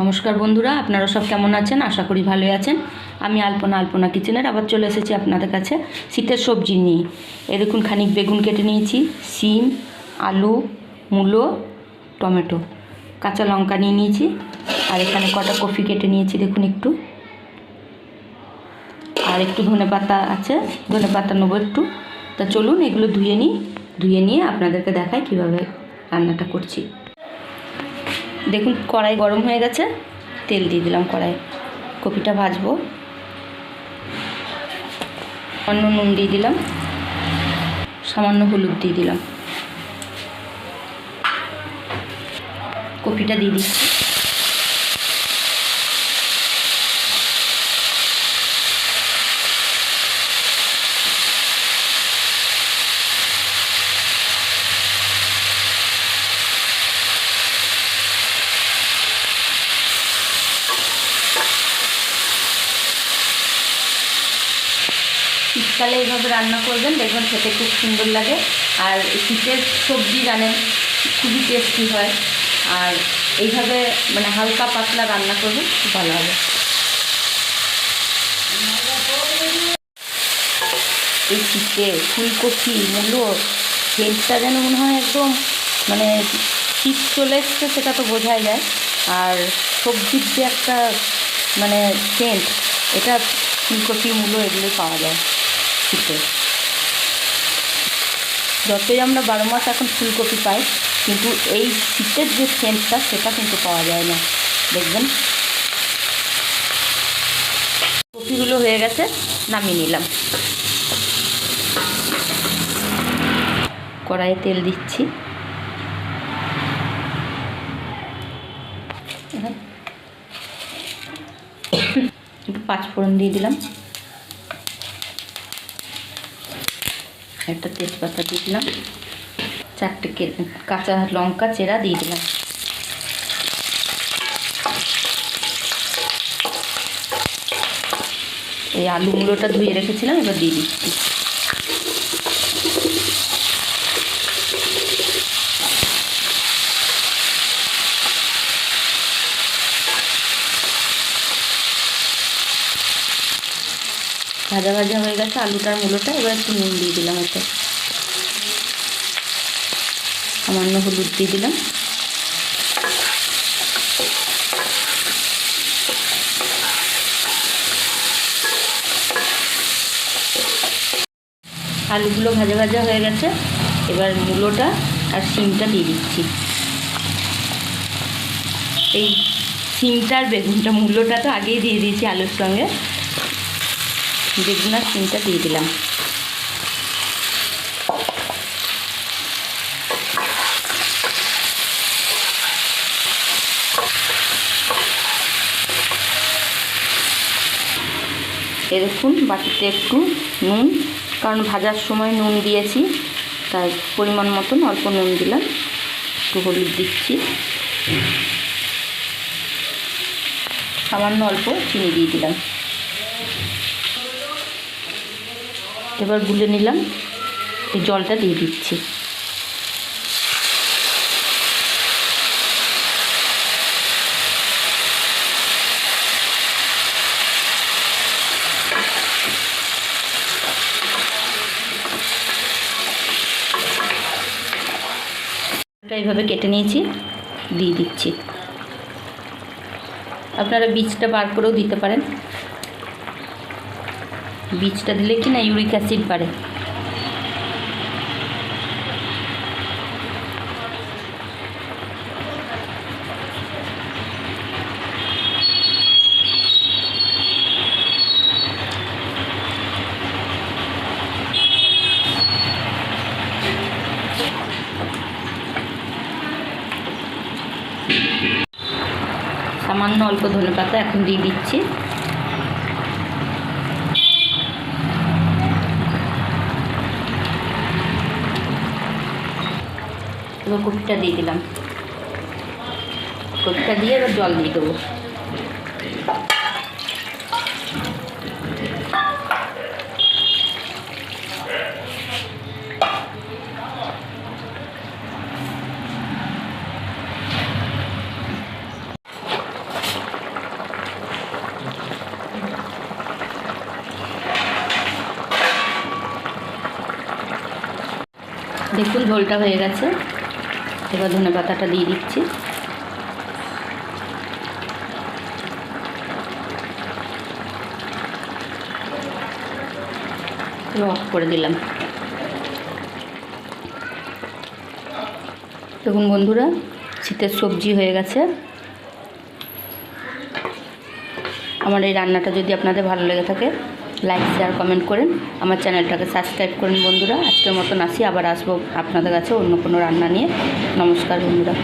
নমস্কার বন্ধুরা, আপনারা সব কেমন আছেন? আশা করি ভালোই আছেন। আমি আলপনা আলপনা কিচেনের আবার চলে এসেছি আপনাদের কাছে শীতের সবজি নিয়ে। এ দেখুন, খানিক বেগুন কেটে নিয়েছি সিম আলু, মূলো, টমেটো। কাঁচা লঙ্কা নিয়ে নিয়েছি, আর এখানে কটা কফি কেটে নিয়েছি, দেখুন একটু। আর একটু ধনে পাতা আছে, ধনে পাতা নেব একটু। তা চলুন, এগুলো ধুয়ে নিই। ধুয়ে নিয়ে আপনাদেরকে দেখাই কীভাবে রান্নাটা করছি। দেখুন, কড়াই গরম হয়ে গেছে। তেল দিয়ে দিলাম কড়াই। কপিটা ভাজবো। অন্য নুন দিয়ে দিলাম। সামান্য হলুদ দিয়ে দিলাম। কপিটা দিয়ে দিচ্ছি। শীতকালে এইভাবে রান্না করবেন, দেখবেন খেতে খুব সুন্দর লাগে। আর শীতের সবজি জানেন, খুবই টেস্টি হয়। আর এইভাবে মানে হালকা পাতলা রান্না করবেন, খুব ভালো হবে। এই শীতে ফুলকপি মূলো সেন্টটা যেন মনে হয় একদম মানে শীত চলে এসছে, সেটা তো বোঝাই যায়। আর সবজির যে একটা মানে সেন্ট এটা ফুলকপি, মূলো এগুলোই পাওয়া যায়। শীতে যতই আমরা বারো মাস এখন ফুলকপি পাই, কিন্তু এই শীতের যে সেন্টটা সেটা কিন্তু পাওয়া যায় না। দেখবেন? কপিগুলো হয়ে গেছে, নামিয়ে নিলাম। কড়াইয়ে তেল দিচ্ছি। পাঁচ ফোড়ন দিয়ে দিলাম। একটা তেজপাতা দিয়ে দিলাম। চারটে কাঁচা লঙ্কা চেরা দিয়ে দিলাম। এই আলুগুলোটা ধুয়ে রেখেছিলাম, এবার দিয়ে দিচ্ছি। ভাজা ভাজা হয়ে গেছে আলুটার মূলোটা, এবার একটু নুন দিয়ে দিলাম এতে। সামান্য হলুদ দিয়ে দিলাম। আলুগুলো ভাজা ভাজা হয়ে গেছে, এবার মূলোটা আর শিমটা দিয়ে দিচ্ছি। এই শিমটা আর বেগুনটা, মূলোটা তো আগেই দিয়ে দিয়েছি আলুর সঙ্গে। বেগুন আর শিমটা দিয়ে দিলাম। এ দেখুন, বাটিতে একটু নুন, কারণ ভাজার সময় নুন দিয়েছি, তাই পরিমাণ মতন অল্প নুন দিলাম। একটু হলুদ দিচ্ছি। সামান্য অল্প চিনি দিয়ে দিলাম। এবার গুলে নিলাম। এই জলটা দিয়ে দিচ্ছি। এইভাবে কেটে নিয়েছি, দিয়ে দিচ্ছি। আপনারা বীজটা বার করেও দিতে পারেন। বীজটা দিলে কি না ইউরিক অ্যাসিড বাড়ে। সামান্য অল্প ধনে পাতা এখন দিয়ে দিচ্ছি। এবার কপিটা দিয়ে দিলাম। কপিটা দিয়ে এবার জল দিয়ে দেবো। দেখুন ঝোলটা হয়ে গেছে। এবার ধনে পাতাটা দিয়ে দিচ্ছি। অফ করে দিলাম। দেখুন বন্ধুরা, শীতের সবজি হয়ে গেছে। আমার এই রান্নাটা যদি আপনাদের ভালো লেগে থাকে লাইক শেয়ার কমেন্ট করেন। আমার চ্যানেলটাকে সাবস্ক্রাইব করেন বন্ধুরা। আজকের মতন আসি, আবার আসব আপনাদের কাছে অন্য কোনো রান্না নিয়ে। নমস্কার বন্ধুরা।